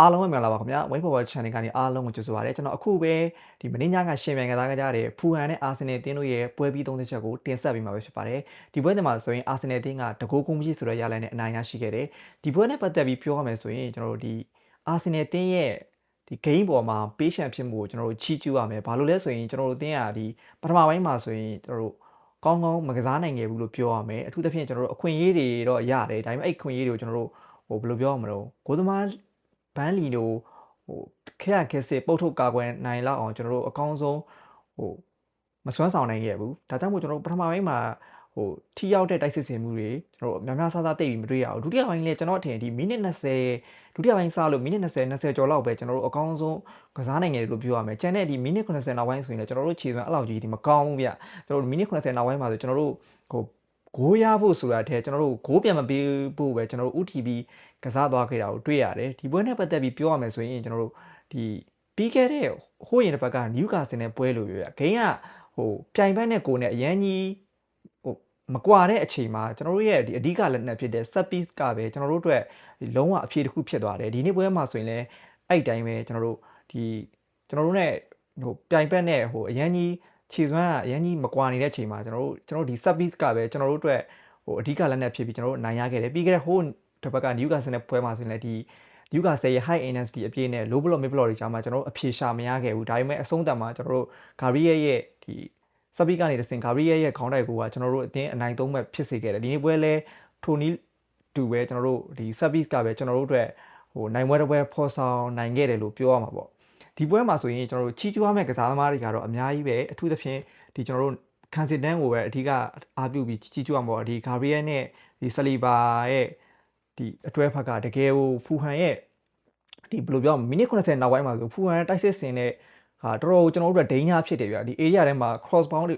အားလုံးပဲမင်္ဂလာပါခင်ဗျာ Way Forward Channel ကနေအားလုံးကိုကြိုဆိုပါရစေကျွန်တော်အခုပဲဒီမင်းညကရှင်မြန်ကစားကြတဲ့ဖူဟန်နဲ့အာဆင်နယ်တင်းတို့ရဲ့ပွဲပြီးသုံးသက်ချက်ကိုတင်ဆက်ပေးမှာပဲဖြစ်ပါတယ်ဒီပွဲတင်မှာဆိုရင်အာဆင်နယ်တင်းကတကူကုန်းမရှိဆိုတဲ့ရလန်နဲ့အနိုင်ရရှိခဲ့တယ်ဒီပွဲနဲ့ပတ်သက်ပြီးပြောရမယ်ဆိုရင်ကျွန်တော်တို့ဒီအာဆင်နယ်တင်းရဲ့ဒီ game ပေါ်မှာ patient ဖြစ်မှုကိုကျွန်တော်တို့ချီးကျူးရမယ်ဘာလို့လဲဆိုရင်ကျွန်တော်တို့တင်းကဒီပထမပိုင်းမှာဆိုရင်ကျွန်တော်တို့ကောင်းကောင်းမကစားနိုင်ခဲ့ဘူးလို့ပြောရမယ်အထူးသဖြင့်ကျွန်တော်တို့အခွင့်အရေးတွေတော့ရတယ်ဒါပေမဲ့အဲ့အခွင့်အရေးတွေကိုကျွန်တော်တို့ဟိုဘယ်လိုပြောရမလို့ကိုသမား ဘန်းလီတို့ဟိုခက်ရခက်စစ်ပုတ်ထုတ်ကာကွယ်နိုင်လောက်အောင်ကျွန်တော်တို့အကောင်းဆုံးဟိုမစွမ်းဆောင်နိုင်ခဲ့ဘူးဒါကြောင့်မို့ကျွန်တော်တို့ပထမပိုင်းမှာဟိုထိရောက်တဲ့တိုက်စစ်စင်မှုတွေကျွန်တော်တို့များများဆဆတိတ်ပြီးမတွေ့ရဘူးဒုတိယပိုင်းလည်းကျွန်တော်ထင်ဒီမိနစ်20ဒုတိယပိုင်းစလို့မိနစ်20 20ကျော်လောက်ပဲကျွန်တော်တို့အကောင်းဆုံးကစားနိုင်တယ်လို့ပြောရမယ်ကျန်တဲ့ဒီမိနစ်80နောက်ပိုင်းဆိုရင်လည်းကျွန်တော်တို့ခြေစွမ်းအဲ့လောက်ကြီးဒီမကောင်းဘူးဗျကျွန်တော်တို့မိနစ်80နောက်ပိုင်းမှာဆိုကျွန်တော်တို့ဟို ဂိုးရဖို့ဆိုတာတည်းကျွန်တော်တို့ဂိုးပြန်မပေးဖို့ပဲကျွန်တော်တို့ UTB ကစားသွားခဲ့တာကိုတွေ့ရတယ်ဒီပွဲနဲ့ပတ်သက်ပြီးပြောရမယ်ဆိုရင်ကျွန်တော်တို့ဒီပြီးခဲ့တဲ့ဟိုးရင်တစ်ပတ်ကနယူကာဆယ်နဲ့ပွဲလို့ပြောရဂိမ်းကဟိုပြိုင်ဘက်နဲ့ကိုနဲ့အရန်ကြီးဟိုမကွာတဲ့အချိန်မှာကျွန်တော်တို့ရဲ့ဒီအဓိကလက်နက်ဖြစ်တဲ့ set piece ကပဲကျွန်တော်တို့အတွက်လုံးဝအဖြေတစ်ခုဖြစ်သွားတယ်ဒီနေ့ပွဲမှာဆိုရင်လည်းအဲ့တိုင်းပဲကျွန်တော်တို့ဒီကျွန်တော်တို့ ਨੇ ဟိုပြိုင်ဘက်နဲ့ဟိုအရန်ကြီး ခြေစွမ်းကအရန်ကြီးမကွာနေတဲ့အချိန်မှာကျွန်တော်တို့ကျွန်တော်တို့ဒီ set piece ကပဲကျွန်တော်တို့အတွက်ဟိုအဓိကလက်နက်ဖြစ်ပြီးကျွန်တော်တို့နိုင်ရခဲ့တယ်ပြီးခဲ့တဲ့ဟိုတစ်ပတ်ကနယူကာဆယ်နဲ့ပွဲမှာဆိုရင်လည်းဒီယူကာဆယ်ရဲ့ high intensity အပြည့်နဲ့ low block mid block တွေကြားမှာကျွန်တော်တို့အဖြေရှာမရခဲ့ဘူးဒါပေမဲ့အဆုံးတန်မှာကျွန်တော်တို့ဂါရီယယ်ရဲ့ဒီစပီကနေတစင်ဂါရီယယ်ရဲ့ခေါင်းတိုက်ကိုကကျွန်တော်တို့အတင်းအနိုင်သုံးမဲ့ဖြစ်စေခဲ့တယ်ဒီနေ့ပွဲလဲထိုနီတူပဲကျွန်တော်တို့ဒီ service ကပဲကျွန်တော်တို့အတွက်ဟိုနိုင်ပွဲတစ်ပွဲဖော်ဆောင်နိုင်ခဲ့တယ်လို့ပြောရမှာပေါ့ ဒီပွဲမှာဆိုရင်ကျွန်တော်တို့ချီးကျူးရမယ့်ကစားသမားတွေကတော့အများကြီးပဲအထူးသဖြင့်ဒီကျွန်တော်တို့ကန်စစ်တန်ကိုပဲအဓိကအားပြုပြီးချီးကျူးရမှာပေါ့ဒီဂါရီယယ်နဲ့ဒီဆလီဘာရဲ့ဒီအတွဲဖက်ကတကယ်ကိုဖူဟန်ရဲ့ဒီဘယ်လိုပြောမိနစ်90နောက်ပိုင်းမှာဆိုဖူဟန်တိုက်စစ်စင်တဲ့ဟာတော်တော်ကျွန်တော်တို့ဒိန်းညာဖြစ်တယ်ဗျာဒီ area ထဲမှာ cross bound တွေ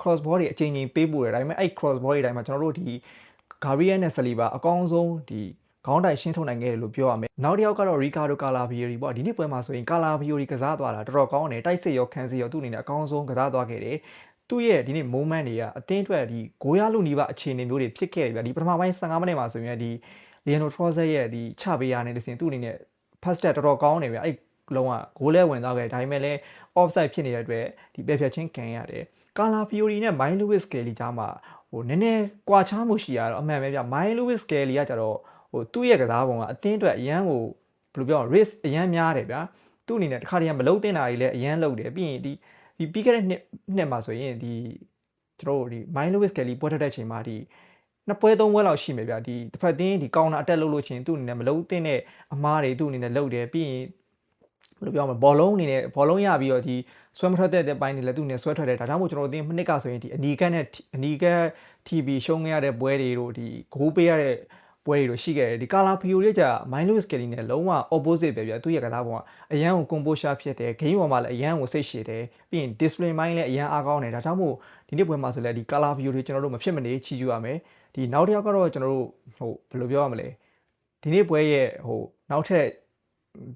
cross ball တွေအချိန်ချင်းပေးပို့တယ်ဒါပေမဲ့အဲ့ cross ball တွေတိုင်းမှာကျွန်တော်တို့ဒီ Gabriel နဲ့ Saliba အကောင်းဆုံးဒီ ခေါင်းတိုင်ရှင်းထုတ်နိုင်ခဲ့တယ်လို့ပြောရမယ်နောက်တစ်ယောက်ကတော့ Ricardo Calafiori ပေါ့ဒီနေ့ပွဲမှာဆိုရင် Calafiori ကစားသွားတာတော်တော်ကောင်းတယ်တိုက်စစ်ရောခံစစ်ရောသူ့အနေနဲ့အကောင်းဆုံးကစားသွားခဲ့တယ်သူ့ရဲ့ဒီနေ့ moment တွေကအတင်းအတွက်ဒီဂိုးရလူနီးပါအခြေအနေမျိုးတွေဖြစ်ခဲ့တယ်ဗျာဒီပထမပိုင်း15မိနစ်မှာဆိုရင်ဒီ Leandro Trossard ရဲ့ဒီချပေးရတဲ့တစင်သူ့အနေနဲ့ first step တော်တော်ကောင်းတယ်ဗျာအဲ့လုံးဝဂိုးလဲဝင်သွားခဲ့ဒါပေမဲ့လည်း offside ဖြစ်နေတဲ့အတွက်ဒီပယ်ဖြတ်ချင်းခံရတယ်ကာလာဖီယိုရီနဲ့မိုင်းလူးဝစ်စကယ်လီကြားမှာဟိုနည်းနည်းကွာခြားမှုရှိရတော့အမှန်ပဲဗျမိုင်းလူးဝစ်စကယ်လီကကြတော့ဟို သူ့ရဲ့ကစားပုံကအတင်းအတွက်အရန်ကိုဘယ်လိုပြော risk အရန်များတယ်ဗျာသူ့အနေနဲ့တခါတည်းကမလုံးတင်တာတွေလည်းအရန်လုပ်တယ်ပြီးရင်ဒီဒီပြီးခဲ့တဲ့နှစ်နှစ်မှာဆိုရင်ဒီကျွန်တော်တို့ဒီမိုင်းလူးဝစ်စကယ်လီပွဲထွက်တဲ့ချိန်မှာဒီနှစ်ပွဲသုံးပွဲလောက်ရှိမယ်ဗျာဒီတစ်ဖက်တင်းဒီကောင်တာအတက်လုပ်လို့ချင်းသူ့အနေနဲ့မလုံးတင်တဲ့အမားတွေသူ့အနေနဲ့လုပ်တယ်ပြီးရင်ဘယ်လိုပြောမလဲဘောလုံးအနေနဲ့ဘောလုံးရပြီးတော့ဒီဆွဲမထွက်တဲ့ပိုင်းတွေလည်းသူ့နဲ့ဆွဲထွက်တယ်ဒါကြောင့်မို့ကျွန်တော်တို့အတင်းနှစ်ကဆိုရင်ဒီအနီကတ်နဲ့အနီကတ် TV ရှုံးခဲ့ရတဲ့ပွဲတွေတို့ဒီဂိုးပေးရတဲ့ ပွဲတွေတို့ရှိခဲ့တယ်ဒီကာလာဖီယိုရဲ့ကြာမိုင်းလုစကယ်လီနဲ့လုံးဝ opposite ပဲဗျာသူ့ရဲ့ကစားပုံကအရန်ကို composure ဖြစ်တယ် game ပေါ်မှာလည်းအရန်ကိုစိတ်ရှည်တယ်ပြီးရင် display mind လည်းအရန်အားကောင်းတယ်ဒါကြောင့်မို့ဒီနေ့ပွဲမှာဆိုလည်းဒီကာလာဖီယိုတွေကျွန်တော်တို့မဖြစ်မနေချီးကျူးရမယ်ဒီနောက်တစ်ယောက်ကတော့ကျွန်တော်တို့ဟိုဘယ်လိုပြောရမလဲဒီနေ့ပွဲရဲ့ဟိုနောက်ထပ်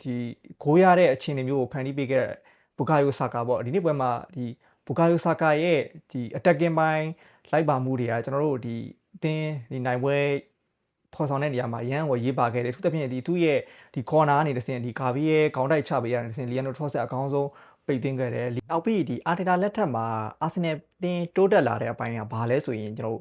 ဒီဂိုးရတဲ့အခြေအနေမျိုးကိုဖန်တီးပေးခဲ့တဲ့ဘူကာယိုဆာကာပေါ့ဒီနေ့ပွဲမှာဒီဘူကာယိုဆာကာရဲ့ဒီ attacking ပိုင်းလိုက်ပါမှုတွေကကျွန်တော်တို့ဒီအတင်းဒီနိုင်ပွဲ ဖော်ဆောင်တဲ့နေရာမှာရန်ကိုရေးပါခဲ့တယ်သူတဖြင့်ဒီသူ့ရဲ့ဒီ corner ကနေတစ်ဆင့်ဒီဂါဘီရဲ့ခေါင်းတိုက်ချပေးရတဲ့တစ်ဆင့်လီယန်နိုထရော့ဆက်အကောင်းဆုံးပိတ်သိမ်းခဲ့တယ်နောက်ပြီးဒီအာတီတာလက်ထက်မှာအာဆင်နယ်တင်းတိုးတက်လာတဲ့အပိုင်းကဘာလဲဆိုရင်ကျွန်တော်တို့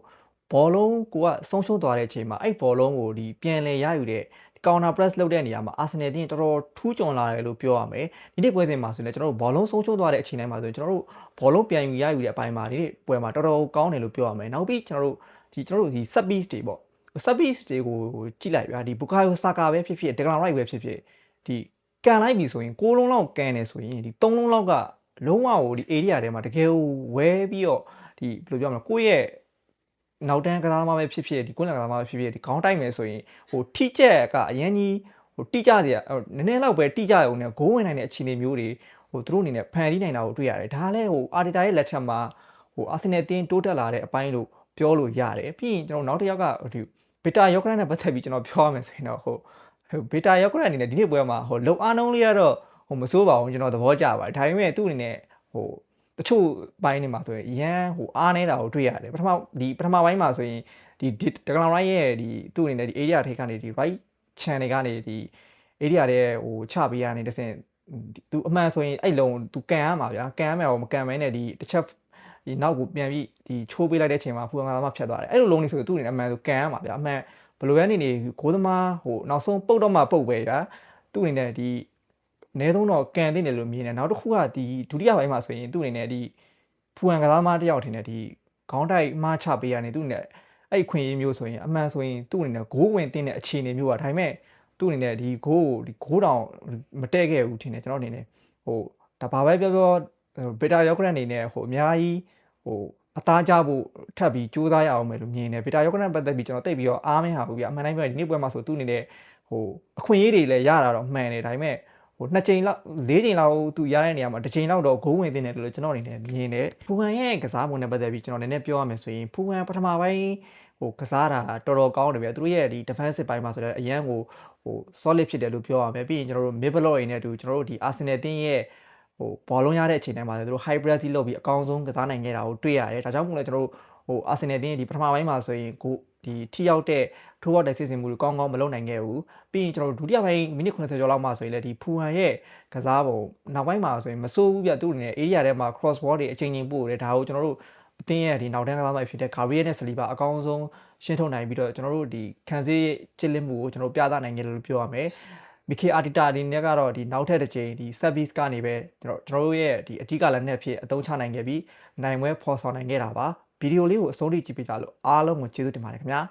ဘောလုံးကိုကဆုံးရှုံးသွားတဲ့အချိန်မှာအဲ့ဘောလုံးကိုဒီပြန်လဲရယူတဲ့ counter press လုပ်တဲ့နေရာမှာ Arsenal တင်းတော်တော်ထူးချွန်လာတယ်လို့ပြောရမယ်ဒီနေ့ပွဲစဉ်မှာဆိုရင်ကျွန်တော်တို့ဘောလုံးဆုံးရှုံးသွားတဲ့အချိန်တိုင်းမှာဆိုရင်ကျွန်တော်တို့ဘောလုံးပြန်ယူရယူတဲ့အပိုင်းမှာဒီနေ့ပွဲမှာတော်တော်ကောင်းတယ်လို့ပြောရမယ်နောက်ပြီးကျွန်တော်တို့ဒီကျွန်တော်တို့ဒီ set piece တွေပေါ့ set piece တွေကိုကြည့်လိုက်ဗျာဒီ Bukayo Saka ပဲဖြစ်ဖြစ် Declan Rice ပဲဖြစ်ဖြစ်ဒီကန်လိုက်ပြီဆိုရင်6လုံးလောက်ကန်တယ်ဆိုရင်ဒီ3လုံးလောက်ကလုံးဝဟိုဒီ area ထဲမှာတကယ်ဝဲပြီးတော့ဒီဘယ်လိုပြောမလဲကိုယ့်ရဲ့နောက်တန်းကစားသမားပဲဖြစ်ဖြစ်ဒီကွန်းလကစားသမားပဲဖြစ်ဖြစ်ဒီခေါင်းတိုက်မယ်ဆိုရင်ဟိုထိကျက်ကအရန်ကြီးဟိုတိကျစရာနည်းနည်းလောက်ပဲတိကျရုံနဲ့ဂိုးဝင်နိုင်တဲ့အခြေအနေမျိုးတွေဟိုသူတို့အနေနဲ့ဖန်တီးနိုင်တာကိုတွေ့ရတယ်ဒါလည်းဟိုအာတီတာရဲ့လက်ထက်မှာဟိုအာဆင်နယ်တင်းတိုးတက်လာတဲ့အပိုင်းလို့ ပြောလို့ရတယ်ပြီးရင်ကျွန်တော်နောက်တစ်ယောက်ကဒီဘီတာယောဂရန်နဲ့ပတ်သက်ပြီးကျွန်တော်ပြောရမယ်ဆိုရင်တော့ဟိုဘီတာယောဂရန်အနေနဲ့ဒီနေ့ပွဲမှာဟိုလုံအားနှုံးလေးကတော့ဟိုမစိုးပါဘူးကျွန်တော်သဘောကျပါတယ်ဒါပေမဲ့သူ့အနေနဲ့ဟိုတချို့ပိုင်းတွေမှာဆိုရင်ရန်ဟိုအားနေတာကိုတွေ့ရတယ်ပထမဒီပထမပိုင်းမှာဆိုရင်ဒီတကလောင်ရိုင်းရဲ့ဒီသူ့အနေနဲ့ဒီ area ထိပ်ကနေဒီ right channel ကနေဒီ area တဲ့ဟိုချပေးရနေတစင်သူအမှန်ဆိုရင်အဲ့လုံးသူကန်ရမှာဗျာကန်ရမှာတော့မကန်မဲနဲ့ဒီတစ်ချက် ဒီနောက်ကိုပြန်ပြီးဒီချိုးပေးလိုက်တဲ့အချိန်မှာဖူငါမှဖြတ်သွားတယ်အဲ့လိုလုံးလေးဆိုသူ့အနေနဲ့အမှန်ဆိုကန်ရမှာဗျာအမှန်ဘယ်လိုပဲနေနေဂိုးသမားဟိုနောက်ဆုံးပုတ်တော့မှပုတ်ပဲဗျာသူ့အနေနဲ့ဒီအနည်းဆုံးတော့ကန်တင်တယ်လို့မြင်တယ်နောက်တစ်ခုကဒီဒုတိယပိုင်းမှာဆိုရင်သူ့အနေနဲ့ဒီဖူဟန်ကစားမတစ်ယောက်ထင်တယ်ဒီခေါင်းတိုက်မှချပေးရနေသူ့အနေနဲ့အဲ့ခွင့်ရေးမျိုးဆိုရင်အမှန်ဆိုရင်သူ့အနေနဲ့ဂိုးဝင်တင်တဲ့အခြေအနေမျိုးอ่ะဒါပေမဲ့သူ့အနေနဲ့ဒီဂိုးကိုဒီဂိုးတောင်မတဲ့ခဲ့ဘူးထင်တယ်ကျွန်တော်အနေနဲ့ဟိုဒါဘာပဲပြောပြော ဗီတာယောဂရက်အနေနဲ့ဟိုအများကြီးဟိုအသားကြဖို့ထပ်ပြီးစူးစမ်းရအောင်မယ်လို့မြင်တယ်ဗီတာယောဂရက်ပတ်သက်ပြီးကျွန်တော်တိတ်ပြီးတော့အားမင်းဟာဘူးပြအမှန်တိုင်းပြောရင်ဒီနေ့ပွဲမှာဆိုသူ့အနေနဲ့ဟိုအခွင့်အရေးတွေလည်းရတာတော့မှန်တယ်ဒါပေမဲ့ဟိုနှစ်ချိန်လောက်လေးချိန်လောက်သူရတဲ့နေရာမှာတစ်ချိန်လောက်တော့ဂိုးဝင်တင်တယ်လို့ကျွန်တော်အနေနဲ့မြင်တယ်ဖူဟန်ရဲ့ကစားပုံနဲ့ပတ်သက်ပြီးကျွန်တော်နည်းနည်းပြောရမယ်ဆိုရင်ဖူဟန်ပထမပိုင်းဟိုကစားတာတော်တော်ကောင်းတယ်ဗျာသူတို့ရဲ့ဒီ defensive ပိုင်းမှာဆိုတော့အရန်ကိုဟို solid ဖြစ်တယ်လို့ပြောရမယ်ပြီးရင်ကျွန်တော်တို့ mid block တွေနဲ့အတူကျွန်တော်တို့ဒီ Arsenal တင်းရဲ့ ဟိုဘောလုံးရတဲ့အချိန်တိုင်းမှာသူတို့ hybrid လုပ်ပြီးအကောင်းဆုံးကစားနိုင်ခဲ့တာကိုတွေ့ရတယ်ဒါကြောင့်မို့လဲကျွန်တော်တို့ဟို Arsenal တင်းရဲ့ဒီပထမပိုင်းမှာဆိုရင်ကိုဒီထိရောက်တဲ့ထိုးပေါက်တဲ့စီစဉ်မှုတွေကောင်းကောင်းမလုပ်နိုင်ခဲ့ဘူးပြီးရင်ကျွန်တော်တို့ဒုတိယပိုင်းမိနစ်90ကျော်လောက်မှဆိုရင်လည်းဒီဖူဟန်ရဲ့ကစားပုံနောက်ပိုင်းမှာဆိုရင်မစိုးဘူးပြသူ့အနေနဲ့ area ထဲမှာ cross ball တွေအချိန်ချင်းပို့တယ်ဒါကိုကျွန်တော်တို့အသင်းရဲ့ဒီနောက်တန်းကစားသမားဖြစ်တဲ့ Gabriel နဲ့ Saliba အကောင်းဆုံးရှင်းထုတ်နိုင်ပြီးတော့ကျွန်တော်တို့ဒီခံစည်းချစ်လစ်မှုကိုကျွန်တော်တို့ပြသနိုင်ကြတယ်လို့ပြောရမယ် မီကေအာတီတာအနေနဲ့ကတော့ဒီနောက်ထပ်တစ်ချိန်ဒီ service ကနေပဲကျွန်တော်ကျွန်တော်တို့ရဲ့ဒီအဓိကလည်းနဲ့ဖြစ်အသုံးချနိုင်ခဲ့ပြီးနိုင်ပွဲဖော်ဆောင်နိုင်ခဲ့တာပါဗီဒီယိုလေးကိုအဆုံးထိကြည့်ပေးကြလို့အားလုံးကိုကျေးဇူးတင်ပါတယ်ခင်ဗျာ